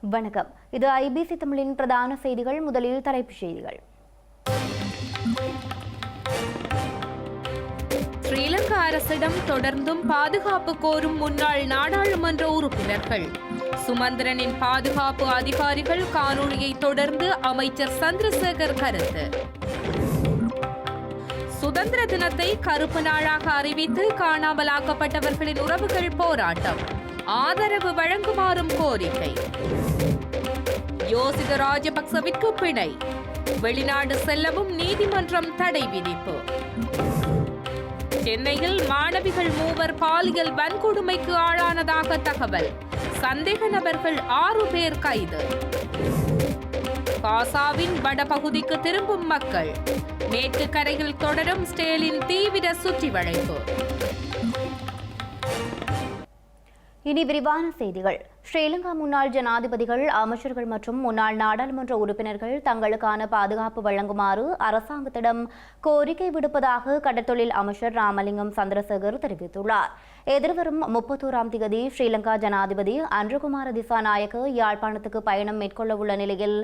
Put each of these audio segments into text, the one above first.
வணக்கம். இது ஐபிசி தமிழின் பிரதான செய்திகள். முதலில் தலைப்புச் செய்திகள். ஸ்ரீலங்கா அரசிடம் தொடர்ந்தும் பாதுகாப்பு கோரும் முன்னாள் நாடாளுமன்ற உறுப்பினர்கள். சுமந்திரனின் பாதுகாப்பு அதிகாரிகள் காணொலியை தொடர்ந்து அமைச்சர் சந்திரசேகர் கருத்து. சுதந்திர தினத்தை கருப்பு நாளாக அறிவித்து காணாமலாக்கப்பட்டவர்களின் உறவுகள் போராட்டம். ஆதரவு வழங்குமாறும் கோரிக்கை. யோசித ராஜபக்சவிற்கு பிணை. வெளிநாடு செல்லவும் நீதிமன்றம் தடை விதிப்பு. சென்னையில் மாணவிகள் மூவர் பாலியல் வன்கொடுமைக்கு ஆளானதாக தகவல். சந்தேக நபர்கள் ஆறு பேர் கைது. காசாவின் வடபகுதிக்கு திரும்பும் மக்கள். மேற்கு கரையில் தொடரும் ஸ்டேலின் தீவிர சுற்றி வளைப்பு இனி விரிவான செய்திகள். ஸ்ரீலங்கா முன்னாள் ஜனாதிபதிகள் அமைச்சர்கள் மற்றும் முன்னாள் நாடாளுமன்ற உறுப்பினர்கள் தங்களுக்கான பாதுகாப்பு வழங்குமாறு அரசாங்கத்திடம் கோரிக்கை விடுப்பதாக கடற்தொழில் அமைச்சர் ராமலிங்கம் சந்திரசேகர் தெரிவித்துள்ளார். எதிர்வரும் முப்பத்தோராம் தேதி ஸ்ரீலங்கா ஜனாதிபதி அன்றுகுமார திசாநாயக்க யாழ்ப்பாணத்துக்கு பயணம் மேற்கொள்ளவுள்ள நிலையில்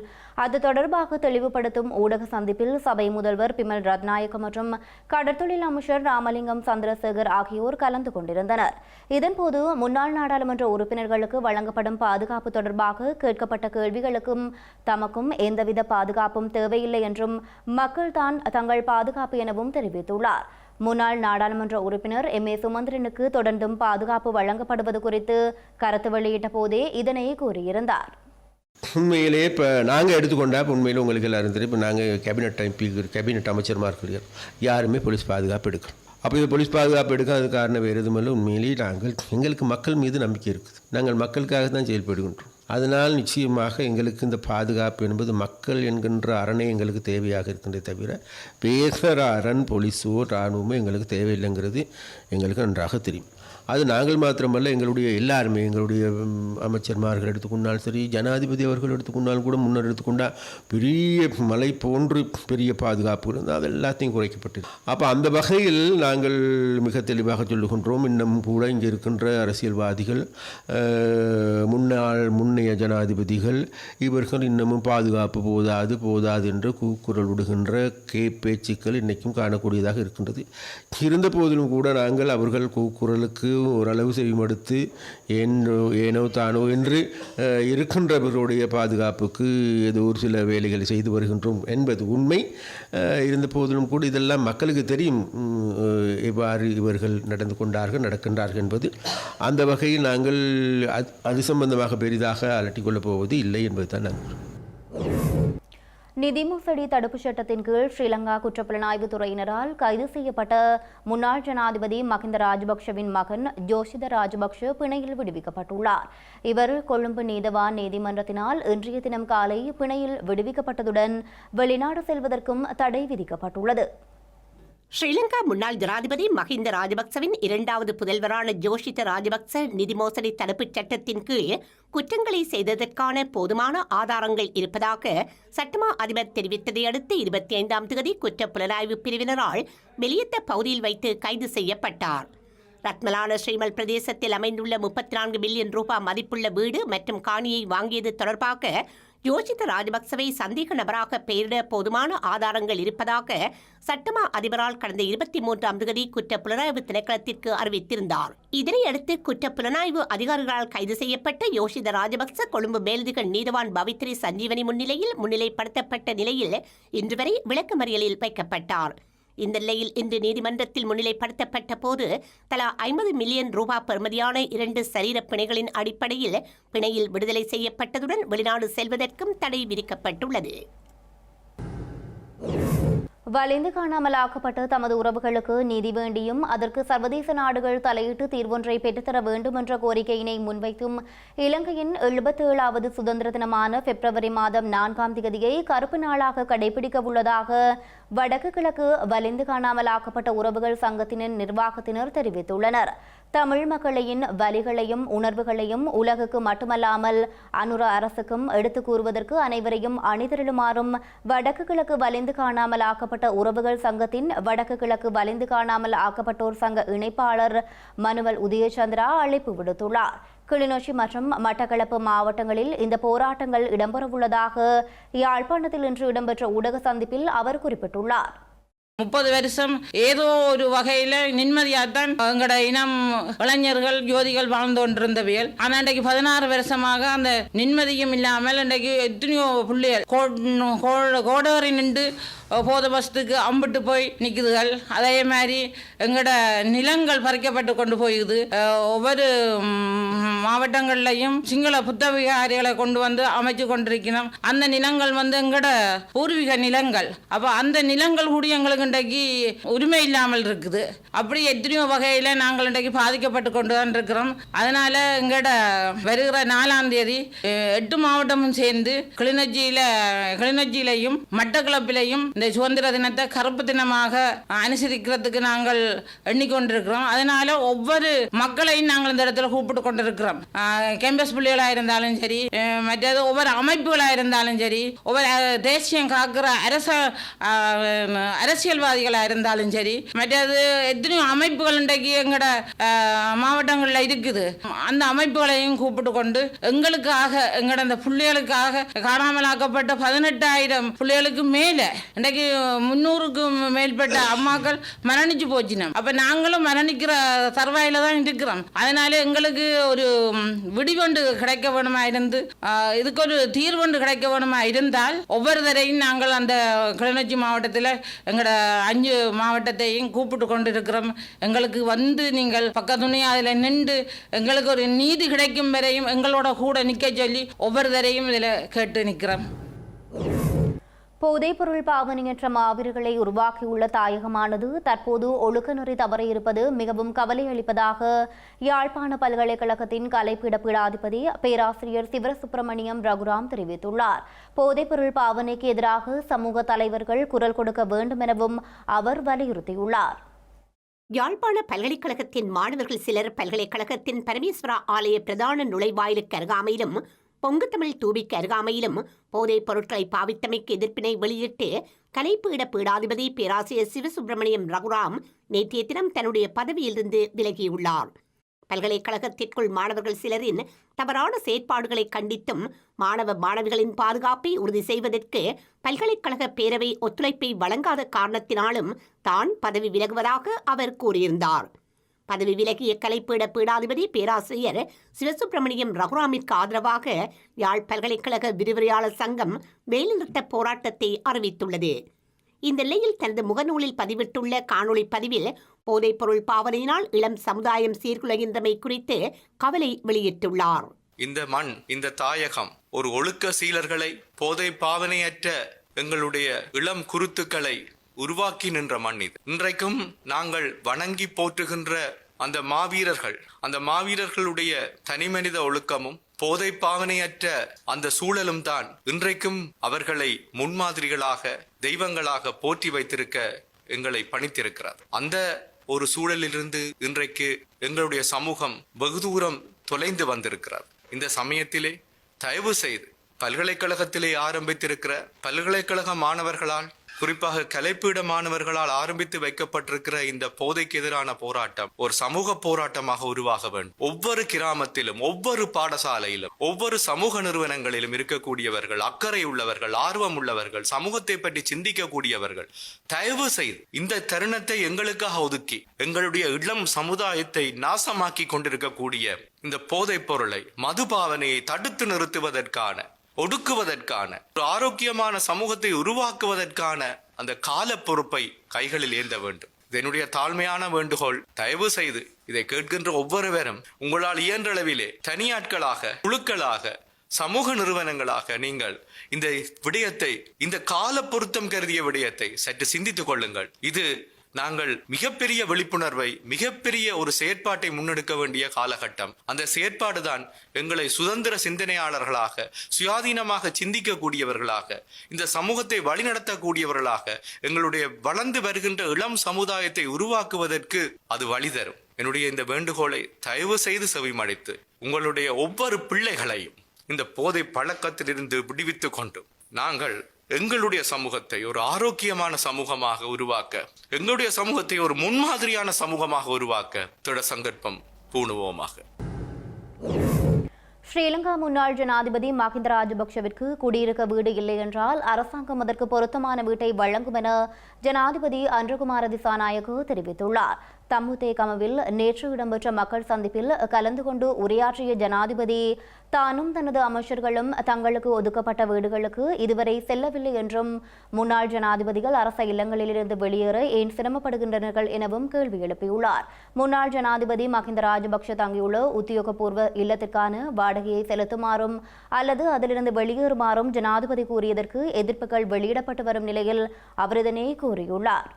அது தொடர்பாக தெளிவுபடுத்தும் ஊடக சந்திப்பில் சபை முதல்வர் பிமல் ரத்நாயக்க மற்றும் கடற்தொழில் அமைச்சர் ராமலிங்கம் சந்திரசேகர் ஆகியோர் கலந்து கொண்டிருந்தனர். இதன்போது முன்னாள் நாடாளுமன்ற உறுப்பினர்களுக்கு வழங்கப்படும் பாதுகாப்பு தொடர்பாக கேட்கப்பட்ட கேள்விகளுக்கும் தமக்கும் எந்தவித பாதுகாப்பும் தேவையில்லை என்றும் மக்கள் தான் தங்கள் பாதுகாப்பு எனவும் தெரிவித்துள்ளார். முன்னாள் நாடாளுமன்ற உறுப்பினர் எம் ஏ சுமந்திரனுக்கு தொடர்ந்தும் பாதுகாப்பு வழங்கப்படுவது குறித்து கருத்து வெளியிட்ட போதே இதனை கூறியிருந்தார். உண்மையிலே இப்போ நாங்கள் எடுத்துக்கொண்டா இப்போ உண்மையில் உங்களுக்கு எல்லாரும் தெரியும் இப்போ நாங்கள் கேபினட் எம்பி கேபினட் அமைச்சர்மா இருக்கிறோம் யாருமே போலீஸ் பாதுகாப்பு எடுக்கணும் அப்போ இது போலீஸ் பாதுகாப்பு எடுக்காத காரணம் வேறு எதுவும் இல்லை. உண்மையிலேயே நாங்கள் எங்களுக்கு மக்கள் மீது நம்பிக்கை இருக்குது. நாங்கள் மக்களுக்காக தான் செயல்படுகின்றோம். அதனால் நிச்சயமாக எங்களுக்கு இந்த பாதுகாப்பு என்பது மக்கள் என்கின்ற அரணை எங்களுக்கு தேவையாக இருக்கின்றே தவிர பேசுகிற அரண் போலீஸோ இராணுவமோ எங்களுக்கு தேவையில்லைங்கிறது எங்களுக்கு நன்றாக தெரியும். அது நாங்கள் மாத்திரமல்ல எங்களுடைய எல்லாருமே எங்களுடைய அமைச்சர்மார்கள் எடுத்துக்கொண்டாலும் சரி ஜனாதிபதி அவர்கள் எடுத்துக்கொண்டாலும் கூட முன்னர் எடுத்துக்கொண்டால் பெரிய மலை போன்று பெரிய பாதுகாப்பு இருந்தது அது எல்லாத்தையும் குறைக்கப்பட்டது அப்போ அந்த வகையில் நாங்கள் மிக தெளிவாக சொல்லுகின்றோம் இன்னும் கூட இங்கே இருக்கின்ற அரசியல்வாதிகள் முன்னாள் முன்னைய ஜனாதிபதிகள் இவர்கள் இன்னமும் பாதுகாப்பு போதாது போதாது என்று கூக்குரல் விடுகின்ற கே பேச்சுக்கள் இன்றைக்கும் காணக்கூடியதாக இருக்கின்றது. இருந்த போதிலும் கூட நாங்கள் அவர்கள் கூக்குரலுக்கு ஓரளவு செவிமடுத்து ஏனோ ஏனோ தானோ என்று இருக்கின்றவர்களுடைய பாதுகாப்புக்கு ஏதோ ஒரு சில வேலைகளை செய்து வருகின்றோம் என்பது உண்மை. இருந்த போதிலும் கூட இதெல்லாம் மக்களுக்கு தெரியும். எவ்வாறு இவர்கள் நடந்து கொண்டார்கள் நடக்கின்றார்கள் என்பது. அந்த வகையில் நாங்கள் அது அது சம்பந்தமாக பெரிதாக அலட்டிக்கொள்ளப் போவது இல்லை என்பது தான் நாங்கள் நிதி மோசடி தடுப்புச் சட்டத்தின் கீழ் ஸ்ரீலங்கா குற்றப்புலனாய்வு துறையினரால் கைது செய்யப்பட்ட முன்னாள் ஜனாதிபதி மஹிந்த ராஜபக்ஷவின் மகன் ஜோஷித ராஜபக்ஷ பிணையில் விடுவிக்கப்பட்டுள்ளார். இவர் கொழும்பு நீதவான் நீதிமன்றத்தினால் இன்றைய தினம் காலை பிணையில் விடுவிக்கப்பட்டதுடன் வெளிநாடு செல்வதற்கும் தடை விதிக்கப்பட்டுள்ளது. ஸ்ரீலங்கா முன்னாள் ஜனாதிபதி மஹிந்த ராஜபக்சவின் இரண்டாவது புதல்வரான ஜோஷித ராஜபக்ச நிதி மோசடி தடுப்புச் சட்டத்தின் கீழ் குற்றங்களை செய்ததற்கான போதுமான ஆதாரங்கள் இருப்பதாக சட்டமா அதிபர் தெரிவித்ததை அடுத்து இருபத்தி ஐந்தாம் தேதி குற்ற புலனாய்வு பிரிவினரால் வெளியத்த பகுதியில் வைத்து கைது செய்யப்பட்டார். ரத்மலான ஸ்ரீமல் பிரதேசத்தில் அமைந்துள்ள முப்பத்தி நான்கு மில்லியன் ரூபாய் மதிப்புள்ள வீடு மற்றும் காணியை வாங்கியது தொடர்பாக யோசித்த ராஜபக்சவை சந்தேக நபராக பெயரிட போதுமான ஆதாரங்கள் இருப்பதாக சட்டமா அதிபரால் கடந்த இருபத்தி மூன்றாம் தேதி குற்ற புலனாய்வு திணைக்களத்திற்கு அறிவித்திருந்தார். இதனையடுத்து குற்ற புலனாய்வு அதிகாரிகளால் கைது செய்யப்பட்ட யோஷித ராஜபக்ச கொழும்பு மேலதிக நீதவான் பவித்ரி சஞ்சீவனி முன்னிலையில் முன்னிலைப்படுத்தப்பட்ட நிலையில் இன்று வரை விளக்கமறியலில் வைக்கப்பட்டார். இந்த நிலையில் இன்று நீதிமன்றத்தில் முன்னிலைப்படுத்தப்பட்ட போது தலா ஐம்பது மில்லியன் ரூபாய் பெறுமதியான இரண்டு சரீர பிணைகளின் அடிப்படையில் பிணையில் விடுதலை செய்யப்பட்டதுடன் வெளிநாடு செல்வதற்கும் தடை விதிக்கப்பட்டுள்ளது. வலிந்து காணாமலாக்கப்பட்ட தமது உறவுகளுக்கு நீதி வேண்டியும் அதற்கு சர்வதேச நாடுகள் தலையிட்டு தீர்வொன்றை பெற்றுத்தர வேண்டும் என்ற கோரிக்கையினை முன்வைக்கும் இலங்கையின் எழுபத்தி ஏழாவது சுதந்திர தினமான பிப்ரவரி மாதம் நான்காம் தேதியை கருப்பு நாளாக கடைபிடிக்க உள்ளதாக வடக்கு கிழக்கு வலிந்து காணாமல் ஆக்கப்பட்ட உறவுகள் சங்கத்தினர் நிர்வாகத்தினர் தெரிவித்துள்ளனர். தமிழ் மக்களின் வலிகளையும் உணர்வுகளையும் உலகுக்கு மட்டுமல்லாமல் அனுர அரசுக்கும் எடுத்துக் கூறுவதற்கு அனைவரையும் அணிதிரளுமாறும் வடக்கு கிழக்கு வலிந்து காணாமல் ஆக்கப்பட்ட உறவுகள் சங்கத்தின் வடக்கு கிழக்கு வலிந்து காணாமல் ஆக்கப்பட்டோர் சங்க இணைப்பாளர் மனுவல் உதயச்சந்திரா அழைப்பு விடுத்துள்ளார். கிளிநொச்சி மற்றும் மட்டக்களப்பு மாவட்டங்களில் இந்த போராட்டங்கள் இடம்பெறவுள்ளதாக யாழ்ப்பாணத்தில் இன்று இடம்பெற்ற ஊடக சந்திப்பில் அவர் குறிப்பிட்டுள்ளார். முப்பது வருஷம் ஏதோ ஒரு வகையில நிம்மதியாகத்தான் எங்களோட இனம் இளைஞர்கள் ஜோதிகள் வாழ்ந்து கொண்டிருந்தவியல். ஆனால் இன்றைக்கு பதினாறு வருஷமாக அந்த நிம்மதியும் இல்லாமல் இன்றைக்கு எத்தனையோ பிள்ளைகள் கோடோரை நின்று போத வருஷத்துக்கு அம்பிட்டு போய் நிற்குதுகள் அதே மாதிரி எங்களோட நிலங்கள் பறிக்கப்பட்டு கொண்டு போயிடுது ஒவ்வொரு மாவட்டங்கள்லையும் சிங்கள புத்தவிகாரிகளை கொண்டு வந்து அமைச்சு கொண்டிருக்கிறோம். அந்த நிலங்கள் வந்து எங்களோட பூர்வீக நிலங்கள். அப்போ அந்த நிலங்கள் கூட எங்களுக்கு இன்றைக்கு உரிமை இல்லாமல் இருக்குது. அப்படி எத்தனையோ வகையில் நாங்கள் இன்றைக்கு பாதிக்கப்பட்டு கொண்டு தான் இருக்கிறோம். அதனால் எங்களோட வருகிற நாலாம் தேதி எட்டு மாவட்டமும் சேர்ந்து கிளிநொச்சியில் கிளிநொச்சியிலையும் மட்டக்களப்பிலையும் இந்த சுதந்திர தினத்தை கருப்பு தினமாக அனுசரிக்கிறதுக்கு நாங்கள் எண்ணிக்கொண்டிருக்கிறோம். அதனால ஒவ்வொரு மக்களையும் நாங்கள் இந்த இடத்துல கூப்பிட்டு கொண்டிருக்கிறோம். கேம்பஸ் பிள்ளைகளாக இருந்தாலும் சரி மற்றது ஒவ்வொரு அமைப்புகளாக இருந்தாலும் சரி ஒவ்வொரு தேசியம் காக்கிற அரச அரசியல்வாதிகளாக இருந்தாலும் சரி மற்றது எத்தனையோ அமைப்புகள் இன்றைக்கு எங்களோட மாவட்டங்களில் இருக்குது. அந்த அமைப்புகளையும் கூப்பிட்டு கொண்டு எங்களுக்காக எங்களோட அந்த பிள்ளைகளுக்காக காணாமலாக்கப்பட்ட பதினெட்டாயிரம் பிள்ளைகளுக்கு மேலே இன்றைக்கு முன்னூறுக்கும் மேற்பட்ட அம்மாக்கள் மரணிச்சு போச்சினோம். அப்போ நாங்களும் மரணிக்கிற சர்வாயில் தான் இருக்கிறோம். அதனால எங்களுக்கு ஒரு விடிவண்டு விடிவொண்டு கிடைக்க வேணுமா இருந்து இதுக்கு ஒரு தீர்வொண்டு கிடைக்க வேணுமா இருந்தால் ஒவ்வொரு தரையும் நாங்கள் அந்த கிளிநொச்சி மாவட்டத்தில் எங்களோட அஞ்சு மாவட்டத்தையும் கூப்பிட்டு கொண்டு இருக்கிறோம் எங்களுக்கு வந்து நீங்கள் பக்கத்துணி அதில் நின்று எங்களுக்கு ஒரு நீதி கிடைக்கும் வரையும் எங்களோட கூட நிற்க சொல்லி ஒவ்வொரு தரையும் இதில் கேட்டு நிற்கிறோம் போதைப்பொருள் பாவனையற்ற மாவீரர்களை உருவாக்கியுள்ள தாயகமானது தற்போது ஒழுக்கநெறி தவற இருப்பது மிகவும் கவலை அளிப்பதாக யாழ்ப்பாண பல்கலைக்கழகத்தின் கலைப்பீட பீடாதிபதி பேராசிரியர் சிவசுப்பிரமணியம் ரகுராம் தெரிவித்துள்ளார். போதைப்பொருள் பாவனைக்கு எதிராக சமூக தலைவர்கள் குரல் கொடுக்க வேண்டும் எனவும் அவர் வலியுறுத்தியுள்ளார். யாழ்ப்பாண பல்கலைக்கழகத்தின் மாணவர்கள் சிலர் பல்கலைக்கழகத்தின் பரமேஸ்வரா ஆலய பிரதான நுழைவாயிலுக்கு அருகாமையிலும் பொங்குத்தமிழ் தூபிக்கு அருகாமையிலும் போதைப் பொருட்களை பாவித்தமைக்கு எதிர்ப்பினை வெளியிட்டு கலைப்பீட பீடாதிபதி பேராசிரியர் சிவசுப்பிரமணியம் ரகுராம் நேற்றைய தினம் தன்னுடைய பதவியிலிருந்து விலகியுள்ளார். பல்கலைக்கழகத்திற்குள் மாணவர்கள் சிலரின் தவறான செயற்பாடுகளை கண்டித்தும் மாணவ மாணவிகளின் பாதுகாப்பை உறுதி செய்வதற்கு பல்கலைக்கழக பேரவை ஒத்துழைப்பை வழங்காத காரணத்தினாலும் தான் பதவி விலகுவதாக அவர் கூறியிருந்தார். பதவி விலகிய கலைப்பீட பீடாதிபதி பேராசிரியர் சிவசுப்பிரமணியம் ரகுராமிற்கு ஆதரவாக யாழ் பல்கலைக்கழக விரிவுரையாளர் சங்கம் வேலைநிறுத்த போராட்டத்தை அறிவித்துள்ளது. இந்த நிலையில் தனது முகநூலில் பதிவிட்டுள்ள காணொளி பதிவில் போதைப்பொருள் பாவனையினால் இளம் சமுதாயம் சீர்குலைகின்றமை குறித்து கவலை வெளியிட்டுள்ளார். இந்த மண் இந்த தாயகம் ஒரு ஒழுக்க சீலர்களை போதை பாவனையற்ற எங்களுடைய இளம் குருத்துக்களை உருவாக்கி நின்ற மண் இது. இன்றைக்கும் நாங்கள் வணங்கி போற்றுகின்ற அந்த மாவீரர்கள் அந்த மாவீரர்களுடைய தனிமனித ஒழுக்கமும் போதை பாவனையற்ற அந்த சூழலும் தான் இன்றைக்கும் அவர்களை முன்மாதிரிகளாக தெய்வங்களாக போற்றி வைத்திருக்க எங்களை பணித்திருக்கிறார் அந்த ஒரு சூழலிலிருந்து இன்றைக்கு எங்களுடைய சமூகம் வெகு தூரம் தொலைந்து வந்திருக்கிறார் இந்த சமயத்திலே தயவு செய்து பல்கலைக்கழகத்திலே ஆரம்பித்திருக்கிற பல்கலைக்கழக மாணவர்களால் குறிப்பாக கலைப்பீட மாணவர்களால் ஆரம்பித்து வைக்கப்பட்டிருக்கிற இந்த போதைக்கு எதிரான போராட்டம் ஒரு சமூக போராட்டமாக உருவாக வேண்டும். ஒவ்வொரு கிராமத்திலும் ஒவ்வொரு பாடசாலையிலும் ஒவ்வொரு சமூக நிறுவனங்களிலும் இருக்கக்கூடியவர்கள் அக்கறை உள்ளவர்கள் ஆர்வம் உள்ளவர்கள் சமூகத்தை பற்றி சிந்திக்கக்கூடியவர்கள் தயவு செய்து இந்த தருணத்தை எங்களுக்காக ஒதுக்கி எங்களுடைய இளம் சமுதாயத்தை நாசமாக்கி கொண்டிருக்கக்கூடிய இந்த போதைப் பொருளை மதுபாவனையை தடுத்து நிறுத்துவதற்கான ஒடுக்குவதற்கான ஒரு ஆரோக்கியமான சமூகத்தை உருவாக்குவதற்கான அந்த கால பொறுப்பை கைகளில் ஏந்த வேண்டும். இதனுடைய என்னுடைய தாழ்மையான வேண்டுகோள் தயவு செய்து இதை கேட்கின்ற ஒவ்வொருவரும் உங்களால் இயன்றளவிலே தனியாட்களாக குழுக்களாக சமூக நிறுவனங்களாக நீங்கள் இந்த விடயத்தை இந்த கால பொருத்தம் கருதிய விடயத்தை சற்று சிந்தித்துக் கொள்ளுங்கள். இது நாங்கள் மிகப்பெரிய விழிப்புணர்வை மிகப்பெரிய ஒரு செயற்பாட்டை முன்னெடுக்க வேண்டிய காலகட்டம். அந்த செயற்பாடுதான் எங்களை சுதந்திர சிந்தனையாளர்களாக சுயாதீனமாக சிந்திக்கக்கூடியவர்களாக இந்த சமூகத்தை வழிநடத்தக்கூடியவர்களாக எங்களுடைய வளர்ந்து வருகின்ற இளம் சமுதாயத்தை உருவாக்குவதற்கு அது வழி தரும். என்னுடைய இந்த வேண்டுகோளை தயவு செய்து செவிமடைத்து உங்களுடைய ஒவ்வொரு பிள்ளைகளையும் இந்த போதை பழக்கத்திலிருந்து விடுவித்துக் கொண்டு நாங்கள் எங்களுடைய சமூகத்தை ஒரு ஆரோக்கியமான சமூகமாக உருவாக்க எங்களுடைய சமூகத்தை ஒரு முன்மாதிரியான சமூகமாக உருவாக்க திட சங்கற்பம் பூணுவோமாக. ஸ்ரீலங்கா முன்னாள் ஜனாதிபதி மஹிந்த ராஜபக்ஷவிற்கு குடியிருக்க வீடு இல்லை என்றால் அரசாங்கம் அதற்கு பொருத்தமான வீட்டை வழங்கும் என ஜனாதிபதி அன்றகுமார திசாநாயக்கு தெரிவித்துள்ளார். தம்முதேகமவில் நேற்று இடம்பெற்ற மக்கள் சந்திப்பில் கலந்து கொண்டு உரையாற்றிய ஜனாதிபதி தானும் தனது அமைச்சர்களும் தங்களுக்கு ஒதுக்கப்பட்ட வீடுகளுக்கு இதுவரை செல்லவில்லை என்றும் முன்னாள் ஜனாதிபதிகள் அரச இல்லங்களிலிருந்து வெளியேற ஏன் சிரமப்படுகின்றனர்கள் எனவும் கேள்வி எழுப்பியுள்ளார். முன்னாள் ஜனாதிபதி மஹிந்த ராஜபக்ஷ தங்கியுள்ள உத்தியோகபூர்வ இல்லத்திற்கான வாடகையை செலுத்துமாறும் அல்லது அதிலிருந்து வெளியேறுமாறும் ஜனாதிபதி கூறியதற்கு எதிர்ப்புகள் வெளியிடப்பட்டு வரும் நிலையில் அவர் இதனை கூறியுள்ளார்.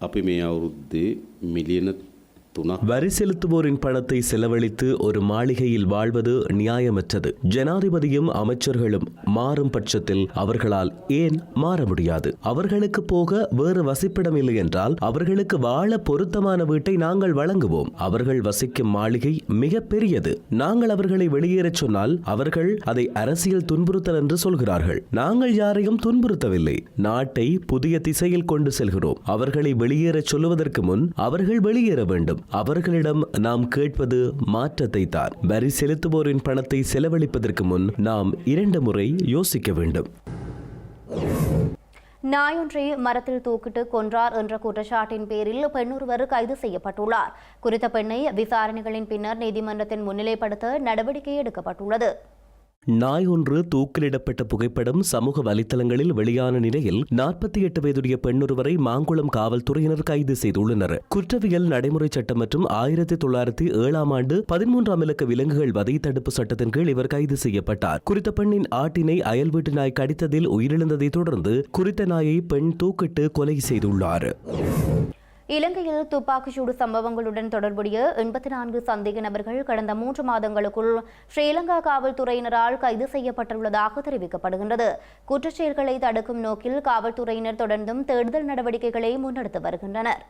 අපි මේ අවුරුද්දේ මිලියන තුනක් வரி செலுத்துவோரின் பணத்தை செலவழித்து ஒரு மாளிகையில் வாழ்வது நியாயமற்றது. ஜனாதிபதியும் அமைச்சர்களும் மாறும் பட்சத்தில் அவர்களால் ஏன் மாற முடியாது? அவர்களுக்கு போக வேறு வசிப்பிடம் இல்லை என்றால் அவர்களுக்கு வாழ பொருத்தமான வீட்டை நாங்கள் வழங்குவோம். அவர்கள் வசிக்கும் மாளிகை மிக பெரியது. நாங்கள் அவர்களை வெளியேறச் சொன்னால் அவர்கள் அதை அரசியல் துன்புறுத்தல் என்று சொல்கிறார்கள். நாங்கள் யாரையும் துன்புறுத்தவில்லை. நாட்டை புதிய திசையில் கொண்டு செல்கிறோம். அவர்களை வெளியேறச் சொல்லுவதற்கு முன் அவர்கள் வெளியேற வேண்டும். அவர்களிடம் நாம் கேட்பது மாற்றத்தை தான் வரி செலுத்துவோரின் பணத்தை செலவழிப்பதற்கு முன் நாம் இரண்டு முறை யோசிக்க வேண்டும். நாயொன்றை மரத்தில் தூக்கிட்டு கொன்றார் என்ற குற்றச்சாட்டின் பேரில் பெண்ணொருவர் கைது செய்யப்பட்டுள்ளார். குறித்த பெண்ணை விசாரணைகளின் பின்னர் நீதிமன்றத்தின் முன்னிலைப்படுத்த நடவடிக்கை எடுக்கப்பட்டுள்ளது. நாய் ஒன்று தூக்கிலிடப்பட்ட புகைப்படம் சமூக வலைத்தளங்களில் வெளியான நிலையில் நாற்பத்தி எட்டு வயதுடைய பெண்ணொருவரை மாங்குளம் காவல்துறையினர் கைது செய்துள்ளனர். குற்றவியல் நடைமுறை சட்டம் மற்றும் ஆயிரத்தி தொள்ளாயிரத்தி ஏழாம் ஆண்டு பதிமூன்றாம் இலக்க விலங்குகள் வதை தடுப்பு சட்டத்தின் கீழ் இவர் கைது செய்யப்பட்டார். குறித்த பெண்ணின் ஆட்டினை அயல் வீட்டு நாய் கடித்ததில் உயிரிழந்ததை தொடர்ந்து குறித்த நாயை பெண் தூக்கிட்டு கொலை செய்துள்ளார். இலங்கையில் துப்பாக்கிச்சூடு சம்பவங்களுடன் தொடர்புடைய எண்பத்தி நான்கு சந்தேக நபர்கள் கடந்த மூன்று மாதங்களுக்குள் ஸ்ரீலங்கா காவல்துறையினரால் கைது செய்யப்பட்டுள்ளதாக தெரிவிக்கப்படுகின்றது. குற்றச்செயல்களை தடுக்கும் நோக்கில் காவல்துறையினர் தொடர்ந்தும் தேடுதல் நடவடிக்கைகளை முன்னெடுத்து வருகின்றனர்.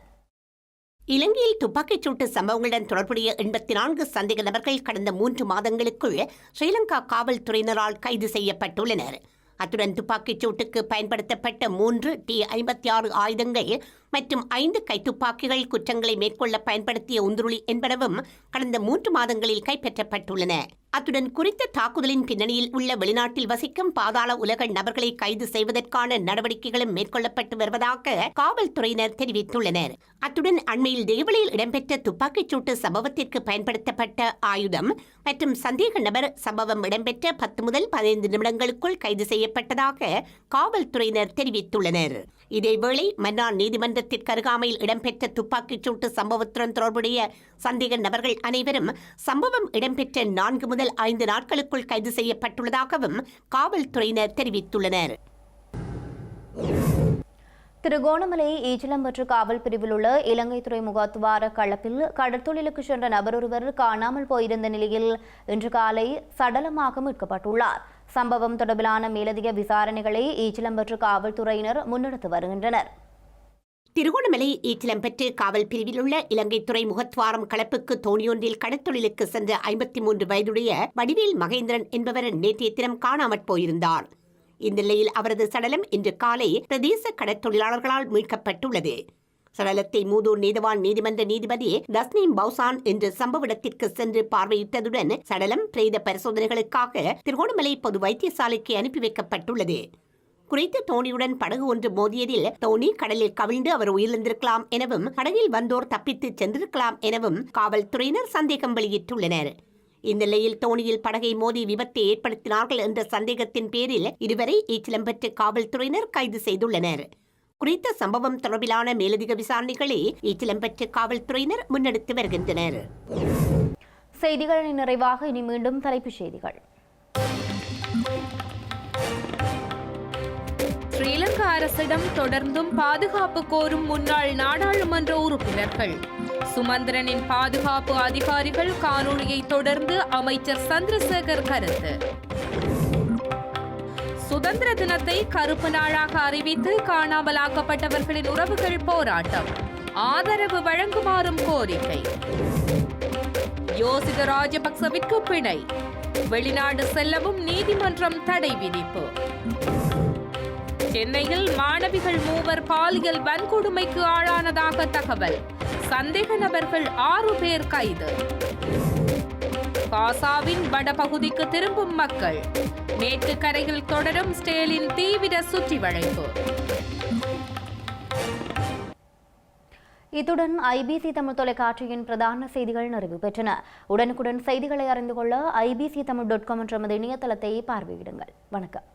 இலங்கையில் துப்பாக்கிச் சூட்டு சம்பவங்களுடன் தொடர்புடைய எண்பத்தி நான்கு சந்தேக நபர்கள் கடந்த மூன்று மாதங்களுக்குள் ஸ்ரீலங்கா காவல்துறையினரால் கைது செய்யப்பட்டுள்ளனர். அத்துடன் துப்பாக்கிச் சூட்டுக்கு பயன்படுத்தப்பட்ட மூன்று டி ஐம்பத்தி ஆறு ஆயுதங்கள் மற்றும் ஐந்து கைத்துப்பாக்கிகள் குற்றங்களை மேற்கொள்ள பயன்படுத்திய உந்துருளி என்பனவும் கடந்த மூன்று மாதங்களில் கைப்பற்றப்பட்டுள்ளன. அத்துடன் குறித்த தாக்குதலின் பின்னணியில் உள்ள வெளிநாட்டில் வசிக்கும் பாதாள உலக நபர்களை கைது செய்வதற்கான நடவடிக்கைகளும் மேற்கொள்ளப்பட்டு வருவதாக காவல்துறையினர் தெரிவித்துள்ளனர். அத்துடன் அண்மையில் தேவளியில் இடம்பெற்ற துப்பாக்கிச் சூட்டு சம்பவத்திற்கு பயன்படுத்தப்பட்ட ஆயுதம் மற்றும் சந்தேக நபர் சம்பவம் இடம்பெற்ற பத்து முதல் பதினைந்து நிமிடங்களுக்குள் கைது செய்யப்பட்டதாக காவல்துறையினர் தெரிவித்துள்ளனர். இதேவேளை மன்னார் நீதிமன்றத்திற்கு அருகாமையில் இடம்பெற்ற துப்பாக்கிச் சூட்டு சம்பவத்துடன் தொடர்புடைய சந்தேக நபர்கள் அனைவரும் சம்பவம் இடம்பெற்ற நான்கு முதல் ஐந்து நாட்களுக்குள் கைது செய்யப்பட்டுள்ளதாகவும் காவல்துறையினர் தெரிவித்துள்ளனர். திருகோணமலை ஈச்சிலம்பற்று காவல் பிரிவில் உள்ள இலங்கை துறைமுகத்துவார களப்பில் கடற்தொழிலுக்கு சென்ற நபர் ஒருவர் காணாமல் போயிருந்த நிலையில் இன்று காலை சடலமாக மீட்கப்பட்டுள்ளார். சம்பவம் தொடர்பிலான மேலதிக விசாரணைகளை ஈச்சிலம்பற்று காவல்துறையினர் முன்னெடுத்து வருகின்றனர். திருகோணமலை ஈட்டிலம்பெற்று காவல் பிரிவில் உள்ள இலங்கை துறை முகத்வாரம் களப்புக்கு தோணியொன்றில் கடற்தொழிலுக்கு சென்ற ஐம்பத்தி மூன்று வயதுடைய வடிவேல் மகேந்திரன் என்பவர் நேற்றைய தினம் காணாமற் போயிருந்தார். இந்நிலையில் அவரது சடலம் இன்று காலை பிரதேச கடற்தொழிலாளர்களால் மீட்கப்பட்டுள்ளது. சடலத்தை மூதூர் நீதவான் நீதிமன்ற நீதிபதி தஸ்னீம் பௌசான் இன்று சம்பவ இடத்திற்கு சென்று பார்வையிட்டதுடன் சடலம் பிரேத பரிசோதனைகளுக்காக திருகோணமலை பொது வைத்தியசாலைக்கு அனுப்பி வைக்கப்பட்டுள்ளது. குறித்த தோணியுடன் படகு ஒன்று மோதியதில் தோணி கடலில் கவிழ்ந்து அவர் உயிரிழந்திருக்கலாம் எனவும் படகில் வந்தோர் தப்பித்து சென்றிருக்கலாம் எனவும் காவல்துறையினர் சந்தேகம் வெளியிட்டுள்ளனர். இந்நிலையில் தோணியில் படகை மோதி விபத்தை ஏற்படுத்தினார்கள் என்ற சந்தேகத்தின் பேரில் இருவரை ஈச்சிலம்பற்று காவல்துறையினர் கைது செய்துள்ளனர். குறித்த சம்பவம் தொடர்பிலான மேலதிக விசாரணைகளை ஈச்சிலம்பற்று காவல்துறையினர் முன்னெடுத்து வருகின்றனர். செய்திகளின் நிறைவாக இனி மீண்டும் தலைப்புச் செய்திகள். ஸ்ரீலங்கா அரசிடம் தொடர்ந்தும் பாதுகாப்பு கோரும் முன்னாள் நாடாளுமன்ற உறுப்பினர்கள். சுமந்திரனின் பாதுகாப்பு அதிகாரிகள் காணொலியை தொடர்ந்து அமைச்சர் சந்திரசேகர் கருத்து. சுதந்திர தினத்தை கருப்பு நாளாக அறிவித்து காணாமலாக்கப்பட்டவர்களின் உறவுகள் போராட்டம். ஆதரவு வழங்குமாறும் கோரிக்கை. யோசித ராஜபக்சவிற்கு பிணை. வெளிநாடு செல்லவும் நீதிமன்றம் தடை விதிப்பு. சென்னையில் மாணவிகள் மூவர் பாலியல் வன்கொடுமைக்கு ஆளானதாக தகவல். சந்தேக நபர்கள் ஆறு பேர் கைது. காசாவின் வடபகுதிக்கு திரும்பும் மக்கள். மேற்கு கரையில் தொடரும் ஸ்டேலின் தீவிர சுற்றி வளைப்பு இத்துடன் ஐபிசி தமிழ் தொலைக்காட்சியின் பிரதான செய்திகள் நிறைவு பெற்றன. உடனுக்குடன் செய்திகளை அறிந்து கொள்ள ஐபிசி தமிழ் டாட் காம் என்ற இணையதளத்தை பார்வையிடுங்கள். வணக்கம்.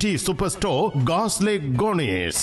T super store காஸ்லே கோனேஸ்